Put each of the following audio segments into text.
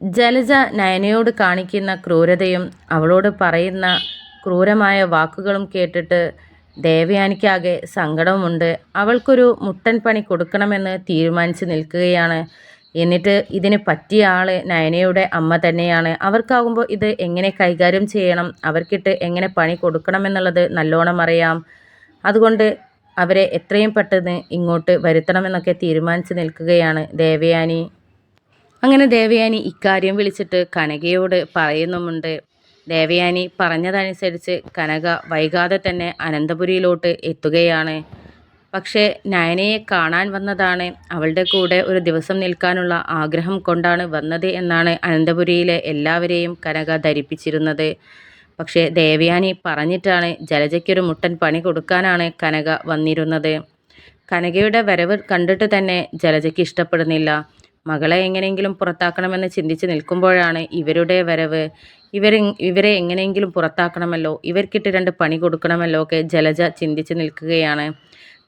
ജലജ നയനയോട് കാണിക്കുന്ന ക്രൂരതയും അവളോട് പറയുന്ന ക്രൂരമായ വാക്കുകളും കേട്ടിട്ട് ദേവയാനിക്കാകെ സങ്കടവുമുണ്ട്. അവൾക്കൊരു മുട്ടൻ പണി കൊടുക്കണമെന്ന് തീരുമാനിച്ച് നിൽക്കുകയാണ്. എന്നിട്ട് ഇതിന് പറ്റിയ ആൾ നയനയുടെ അമ്മ തന്നെയാണ്. അവർക്കാകുമ്പോൾ ഇത് എങ്ങനെ കൈകാര്യം ചെയ്യണം? അവർക്കിട്ട് എങ്ങനെ പണി കൊടുക്കണമെന്നുള്ളത് നല്ലോണം അറിയാം. അതുകൊണ്ട് അവരെ എത്രയും പെട്ടെന്ന് ഇങ്ങോട്ട് വരുത്തണമെന്നൊക്കെ തീരുമാനിച്ച് നിൽക്കുകയാണ് ദേവയാനി. അങ്ങനെ ദേവയാനി ഇക്കാര്യം വിളിച്ചിട്ട് കനകയോട് പറയുന്നുമുണ്ട്. ദേവയാനി പറഞ്ഞതനുസരിച്ച് കനക വൈകാതെ തന്നെ അനന്തപുരിയിലോട്ട് എത്തുകയാണ്. പക്ഷേ നയനയെ കാണാൻ വന്നതാണ്. അവളുടെ കൂടെ ഒരു ദിവസം നിൽക്കാനുള്ള ആഗ്രഹം കൊണ്ടാണ് വന്നത് എന്നാണ് അനന്തപുരിയിലെ എല്ലാവരെയും കനക ധരിപ്പിച്ചിരുന്നത്. പക്ഷേ ദേവയാനി പറഞ്ഞിട്ടാണ് ജലജയ്ക്കൊരു മുട്ടൻ പണി കൊടുക്കാനാണ് കനക വന്നിരുന്നത്. കനകയുടെ വരവ് കണ്ടിട്ട് തന്നെ ജലജയ്ക്ക് ഇഷ്ടപ്പെടുന്നില്ല. മകളെ എങ്ങനെയെങ്കിലും പുറത്താക്കണമെന്ന് ചിന്തിച്ച് നിൽക്കുമ്പോഴാണ് ഇവരുടെ വരവ്. ഇവരെ ഇവരെ എങ്ങനെയെങ്കിലും പുറത്താക്കണമല്ലോ ഇവർക്കിട്ട് രണ്ട് പണി കൊടുക്കണമല്ലോ ഒക്കെ ജലജ ചിന്തിച്ച് നിൽക്കുകയാണ്.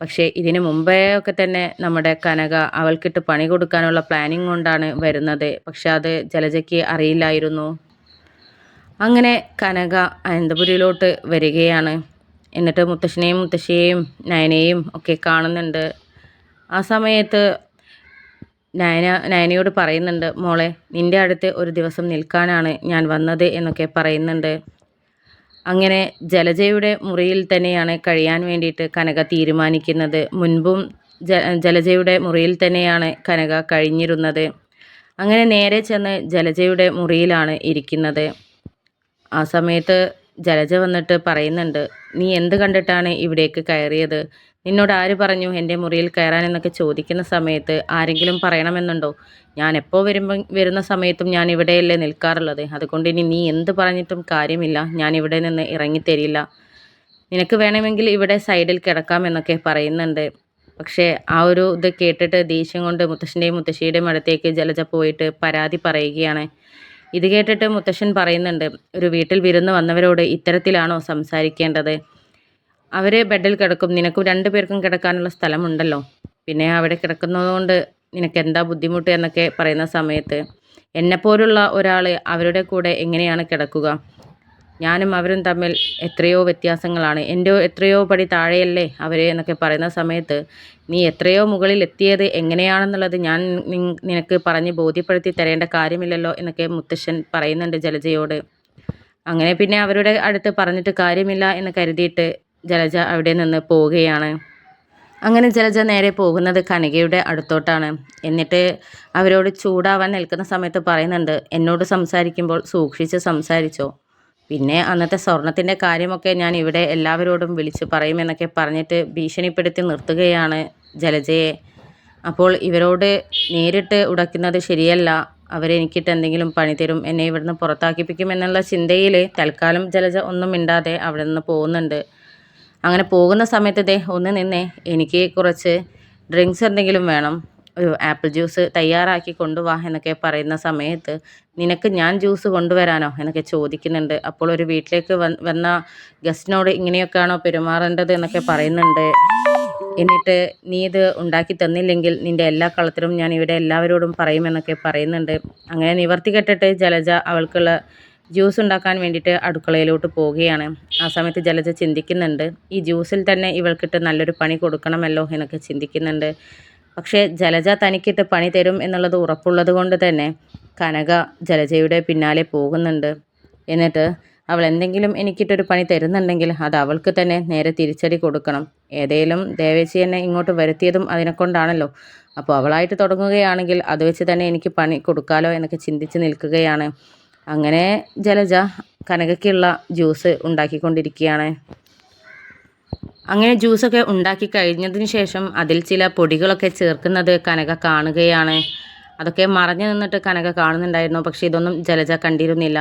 പക്ഷേ ഇതിനു മുമ്പേ ഒക്കെ തന്നെ നമ്മുടെ കനക അവൾക്കിട്ട് പണി കൊടുക്കാനുള്ള പ്ലാനിങ് കൊണ്ടാണ് വരുന്നത്. പക്ഷെ അത് ജലജയ്ക്ക് അറിയില്ലായിരുന്നു. അങ്ങനെ കനക അനന്തപുരിയിലോട്ട് വരികയാണ്. എന്നിട്ട് മുത്തശ്ശനെയും മുത്തശ്ശിയെയും നയനെയും ഒക്കെ കാണുന്നുണ്ട്. ആ സമയത്ത് നയന നയനയോട് പറയുന്നുണ്ട് മോളെ നിന്റെ അടുത്ത് ഒരു ദിവസം നിൽക്കാനാണ് ഞാൻ വന്നത് എന്നൊക്കെ പറയുന്നുണ്ട്. അങ്ങനെ ജലജയുടെ മുറിയിൽ തന്നെയാണ് കഴിയാൻ വേണ്ടിയിട്ട് കനക തീരുമാനിക്കുന്നത്. മുൻപും ജലജയുടെ മുറിയിൽ തന്നെയാണ് കനക കഴിഞ്ഞിരുന്നത്. അങ്ങനെ നേരെ ചെന്ന് ജലജയുടെ മുറിയിലാണ് ഇരിക്കുന്നത്. ആ സമയത്ത് ജലജ വന്നിട്ട് പറയുന്നുണ്ട് നീ എന്ത് കണ്ടിട്ടാണ് ഇവിടേക്ക് കയറിയത്? നിന്നോട് ആര് പറഞ്ഞു എന്റെ മുറിയിൽ കയറാനെന്നൊക്കെ ചോദിക്കുന്ന സമയത്ത് ആരെങ്കിലും പറയണമെന്നുണ്ടോ? ഞാൻ എപ്പോൾ വരുമ്പോൾ വരുന്ന സമയത്തും ഞാൻ ഇവിടെയല്ലേ നിൽക്കാറുള്ളത്. അതുകൊണ്ട് ഇനി നീ എന്ത് പറഞ്ഞിട്ടും കാര്യമില്ല. ഞാൻ ഇവിടെ നിന്ന് ഇറങ്ങിത്തരില്ല നിനക്ക് വേണമെങ്കിൽ ഇവിടെ സൈഡിൽ കിടക്കാം എന്നൊക്കെ പറയുന്നുണ്ട്. പക്ഷേ ആ ഒരു ഇത് കേട്ടിട്ട് ദേഷ്യം കൊണ്ട് മുത്തശ്ശന്റെയും മുത്തശ്ശിയുടെയും അടുത്തേക്ക് ജലജ പോയിട്ട് പരാതി പറയുകയാണ്. ഇത് കേട്ടിട്ട് മുത്തശ്ശൻ പറയുന്നുണ്ട് ഒരു വീട്ടിൽ വിരുന്ന് വന്നവരോട് ഇത്തരത്തിലാണോ സംസാരിക്കേണ്ടത്? അവർ ബെഡിൽ കിടക്കും. നിനക്കും രണ്ടു പേർക്കും കിടക്കാനുള്ള സ്ഥലമുണ്ടല്ലോ. പിന്നെ അവിടെ കിടക്കുന്നതുകൊണ്ട് നിനക്ക് എന്താ ബുദ്ധിമുട്ട് എന്നൊക്കെ പറയുന്ന സമയത്ത് എന്നെപ്പോലുള്ള ഒരാൾ അവരുടെ കൂടെ എങ്ങനെയാണ് കിടക്കുക? ഞാനും അവരും തമ്മിൽ എത്രയോ വ്യത്യാസങ്ങളാണ്. എന്റെ എത്രയോ പടി താഴെയല്ലേ അവർ എന്നൊക്കെ പറയുന്ന സമയത്ത് നീ എത്രയോ മുകളിൽ എത്തിയത് എങ്ങനെയാണെന്നുള്ളത് ഞാൻ നിനക്ക് പറഞ്ഞ് ബോധ്യപ്പെടുത്തി തരേണ്ട കാര്യമില്ലല്ലോ എന്നൊക്കെ മുത്തശ്ശൻ പറയുന്നുണ്ട് ജലജയോട്. അങ്ങനെ പിന്നെ അവരുടെ അടുത്ത് പറഞ്ഞിട്ട് കാര്യമില്ല എന്ന് കരുതിയിട്ട് ജലജ അവിടെ നിന്ന് പോവുകയാണ്. അങ്ങനെ ജലജ നേരെ പോകുന്നത് കനികയുടെ അടുത്തോട്ടാണ്. എന്നിട്ട് അവരോട് ചൂടാവാൻ നിൽക്കുന്ന സമയത്ത് പറയുന്നുണ്ട് എന്നോട് സംസാരിക്കുമ്പോൾ സൂക്ഷിച്ച് സംസാരിച്ചോ. പിന്നെ അന്നത്തെ സ്വർണത്തിന്റെ കാര്യമൊക്കെ ഞാൻ ഇവിടെ എല്ലാവരോടും വിളിച്ച് പറയുമെന്നൊക്കെ പറഞ്ഞിട്ട് ഭീഷണിപ്പെടുത്തി നിർത്തുകയാണ് ജലജയെ. അപ്പോൾ ഇവരോട് നേരിട്ട് ഉടയ്ക്കുന്നത് ശരിയല്ല. അവരെനിക്കിട്ട് എന്തെങ്കിലും പണി തരും എന്നെ ഇവിടുന്ന് പുറത്താക്കിപ്പിക്കും എന്നുള്ള ചിന്തയിൽ തൽക്കാലം ജലജ ഒന്നും മിണ്ടാതെ അവിടെ നിന്ന് പോകുന്നുണ്ട്. അങ്ങനെ പോകുന്ന സമയത്ത് ദേ ഒന്ന് നിന്നേ എനിക്ക് കുറച്ച് ഡ്രിങ്ക്സ് എന്തെങ്കിലും വേണം. ആപ്പിൾ ജ്യൂസ് തയ്യാറാക്കി കൊണ്ടുവാ എന്നൊക്കെ പറയുന്ന സമയത്ത് നിനക്ക് ഞാൻ ജ്യൂസ് കൊണ്ടുവരാനോ എന്നൊക്കെ ചോദിക്കുന്നുണ്ട്. അപ്പോൾ ഒരു വീട്ടിലേക്ക് വന്ന ഗസ്റ്റിനോട് ഇങ്ങനെയൊക്കെയാണോ പെരുമാറേണ്ടത് എന്നൊക്കെ പറയുന്നുണ്ട്. എന്നിട്ട് നീ ഇത് ഉണ്ടാക്കി തന്നില്ലെങ്കിൽ നിന്റെ എല്ലാ കളത്തിലും ഞാൻ ഇവിടെ എല്ലാവരോടും പറയുമെന്നൊക്കെ പറയുന്നുണ്ട്. അങ്ങനെ നിവർത്തി കെട്ടിട്ട് ജലജ അവൾക്കുള്ള ജ്യൂസ് ഉണ്ടാക്കാൻ വേണ്ടിയിട്ട് അടുക്കളയിലോട്ട് പോവുകയാണ്. ആ സമയത്ത് ജലജ ചിന്തിക്കുന്നുണ്ട് ഈ ജ്യൂസിൽ തന്നെ ഇവൾക്കിട്ട് നല്ലൊരു പണി കൊടുക്കണമല്ലോ എന്നൊക്കെ ചിന്തിക്കുന്നുണ്ട്. പക്ഷേ ജലജ തനിക്കിട്ട് പണി തരും എന്നുള്ളത് ഉറപ്പുള്ളത് കൊണ്ട് തന്നെ കനക ജലജയുടെ പിന്നാലെ പോകുന്നുണ്ട്. എന്നിട്ട് അവൾ എന്തെങ്കിലും എനിക്കിട്ടൊരു പണി തരുന്നുണ്ടെങ്കിൽ അത് അവൾക്ക് തന്നെ നേരെ തിരിച്ചടി കൊടുക്കണം. ഏതേലും ദേവേശി എന്നെ ഇങ്ങോട്ട് വരുത്തിയതും അതിനെക്കൊണ്ടാണല്ലോ. അപ്പോൾ അവളായിട്ട് തുടങ്ങുകയാണെങ്കിൽ അത് വെച്ച് തന്നെ എനിക്ക് പണി കൊടുക്കാലോ എന്നൊക്കെ ചിന്തിച്ച് നിൽക്കുകയാണ്. അങ്ങനെ ജലജ കനകയ്ക്കുള്ള ജ്യൂസ് ഉണ്ടാക്കിക്കൊണ്ടിരിക്കുകയാണ്. അങ്ങനെ ജ്യൂസൊക്കെ ഉണ്ടാക്കി കഴിഞ്ഞതിന് ശേഷം അതിൽ ചില പൊടികളൊക്കെ ചേർക്കുന്നത് കനക കാണുകയാണ്. അതൊക്കെ മറഞ്ഞു നിന്നിട്ട് കനക കാണുന്നുണ്ടായിരുന്നു പക്ഷേ ഇതൊന്നും ജലജ കണ്ടിരുന്നില്ല.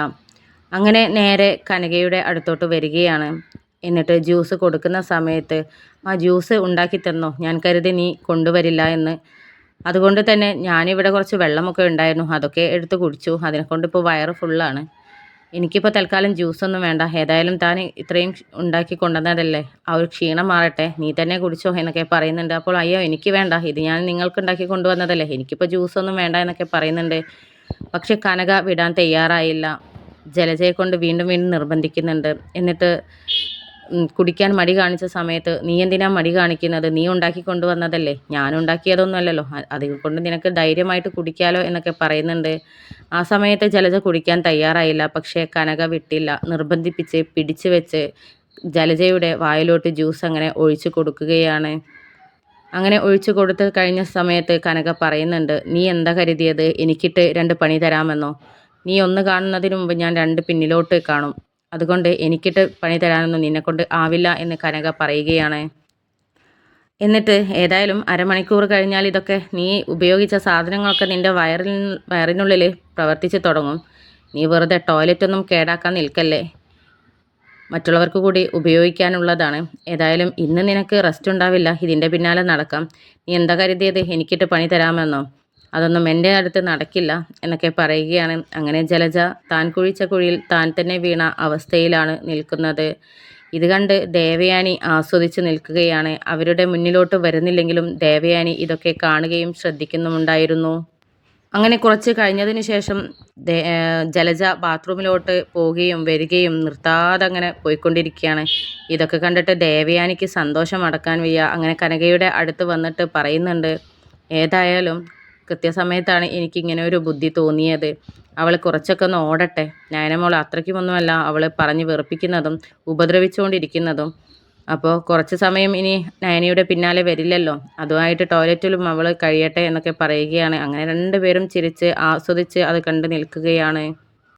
അങ്ങനെ നേരെ കനകയുടെ അടുത്തോട്ട് വരികയാണ്. എന്നിട്ട് ജ്യൂസ് കൊടുക്കുന്ന സമയത്ത് ആ ജ്യൂസ് ഉണ്ടാക്കി തന്നോ? ഞാൻ കരുതി നീ കൊണ്ടുവരില്ല എന്ന് അതുകൊണ്ട് തന്നെ ഞാനിവിടെ കുറച്ച് വെള്ളമൊക്കെ ഉണ്ടായിരുന്നു. അതൊക്കെ എടുത്ത് കുടിച്ചു. അതിനെക്കൊണ്ട് ഇപ്പോൾ വയറ് ഫുള്ളാണ് എനിക്കിപ്പോൾ തൽക്കാലം ജ്യൂസൊന്നും വേണ്ട. ഏതായാലും താൻ ഇത്രയും ഉണ്ടാക്കി കൊണ്ടുവന്നതല്ലേ? ആ ഒരു ക്ഷീണം മാറട്ടെ. നീ തന്നെ കുടിച്ചോ എന്നൊക്കെ പറയുന്നുണ്ട്. അപ്പോൾ അയ്യോ എനിക്ക് വേണ്ട. ഇത് ഞാൻ നിങ്ങൾക്ക് ഉണ്ടാക്കി കൊണ്ടുവന്നതല്ലേ. എനിക്കിപ്പോൾ ജ്യൂസൊന്നും വേണ്ട എന്നൊക്കെ പറയുന്നുണ്ട്. പക്ഷെ കനക വിടാൻ തയ്യാറായില്ല. ജലജയെ കൊണ്ട് വീണ്ടും വീണ്ടും നിർബന്ധിക്കുന്നുണ്ട്. എന്നിട്ട് കുടിക്കാൻ മടി കാണിച്ച സമയത്ത് നീ എന്തിനാ മടി കാണിക്കുന്നത്? നീ ഉണ്ടാക്കി കൊണ്ടുവന്നതല്ലേ? ഞാൻ ഉണ്ടാക്കിയതൊന്നുമല്ലല്ലോ. അതിൽ കൊണ്ട് നിനക്ക് ധൈര്യമായിട്ട് കുടിക്കാലോ എന്നൊക്കെ പറയുന്നുണ്ട്. ആ സമയത്ത് ജലജ കുടിക്കാൻ തയ്യാറായില്ല. പക്ഷേ കനക വിട്ടില്ല. നിർബന്ധിപ്പിച്ച് പിടിച്ചു വെച്ച് ജലജയുടെ വായിലോട്ട് ജ്യൂസ് അങ്ങനെ ഒഴിച്ചു കൊടുക്കുകയാണ്. അങ്ങനെ ഒഴിച്ചു കൊടുത്ത് കഴിഞ്ഞ സമയത്ത് കനക പറയുന്നുണ്ട് നീ എന്താ കരുതിയത്? എനിക്കിട്ട് രണ്ട് പണി തരാമെന്നോ? നീ ഒന്ന് കാണുന്നതിന് മുമ്പ് ഞാൻ രണ്ട് പിന്നിലോട്ട് കാണും. അതുകൊണ്ട് എനിക്കിട്ട് പണി തരാനൊന്നും നിന്നെക്കൊണ്ട് ആവില്ല എന്ന് കനക പറയുകയാണ്. എന്നിട്ട് ഏതായാലും അരമണിക്കൂർ കഴിഞ്ഞാൽ ഇതൊക്കെ നീ ഉപയോഗിച്ച സാധനങ്ങളൊക്കെ നിന്റെ വയറിൽ വയറിനുള്ളിൽ പ്രവർത്തിച്ച് തുടങ്ങും. നീ വെറുതെ ടോയ്ലറ്റൊന്നും കേടാക്കാൻ നിൽക്കല്ലേ? മറ്റുള്ളവർക്ക് കൂടി ഉപയോഗിക്കാനുള്ളതാണ്. ഏതായാലും ഇന്ന് നിനക്ക് റെസ്റ്റ് ഉണ്ടാവില്ല. ഇതിന്റെ പിന്നാലെ നടക്കാം. നീ എന്താ കരുതിയത്? എനിക്കിട്ട് പണി തരാമെന്നോ? അതൊന്നും എന്റെ അടുത്ത് നടക്കില്ല എന്നൊക്കെ പറയുകയാണ്. അങ്ങനെ ജലജ താൻ കുഴിച്ച കുഴിയിൽ താൻ തന്നെ വീണ അവസ്ഥയിലാണ് നിൽക്കുന്നത്. ഇത് കണ്ട് ദേവയാനി ആസ്വദിച്ച് നിൽക്കുകയാണ്. അവരുടെ മുന്നിലോട്ട് വരുന്നില്ലെങ്കിലും ദേവയാനി ഇതൊക്കെ കാണുകയും ശ്രദ്ധിക്കുന്നുമുണ്ടായിരുന്നു. അങ്ങനെ കുറച്ച് കഴിഞ്ഞതിന് ശേഷം ജലജ ബാത്റൂമിലോട്ട് പോവുകയും വരികയും നിർത്താതെ അങ്ങനെ പോയിക്കൊണ്ടിരിക്കുകയാണ്. ഇതൊക്കെ കണ്ടിട്ട് ദേവയാനിക്ക് സന്തോഷം അടക്കാൻ വയ്യ. അങ്ങനെ കനകയുടെ അടുത്ത് വന്നിട്ട് പറയുന്നുണ്ട് ഏതായാലും കൃത്യസമയത്താണ് എനിക്കിങ്ങനെ ഒരു ബുദ്ധി തോന്നിയത്. അവൾ കുറച്ചൊക്കെ ഒന്ന് ഓടട്ടെ. നയനമോൾ അത്രയ്ക്കുമൊന്നുമല്ല. അവൾ പറഞ്ഞ് വെറുപ്പിക്കുന്നതും ഉപദ്രവിച്ചുകൊണ്ടിരിക്കുന്നതും. അപ്പോൾ കുറച്ച് സമയം ഇനി നയനയുടെ പിന്നാലെ വരില്ലല്ലോ. അതുമായിട്ട് ടോയ്ലറ്റിലും അവൾ കഴിയട്ടെ എന്നൊക്കെ പറയുകയാണ്. അങ്ങനെ രണ്ടുപേരും ചിരിച്ച് ആസ്വദിച്ച് അത് കണ്ട് നിൽക്കുകയാണ്.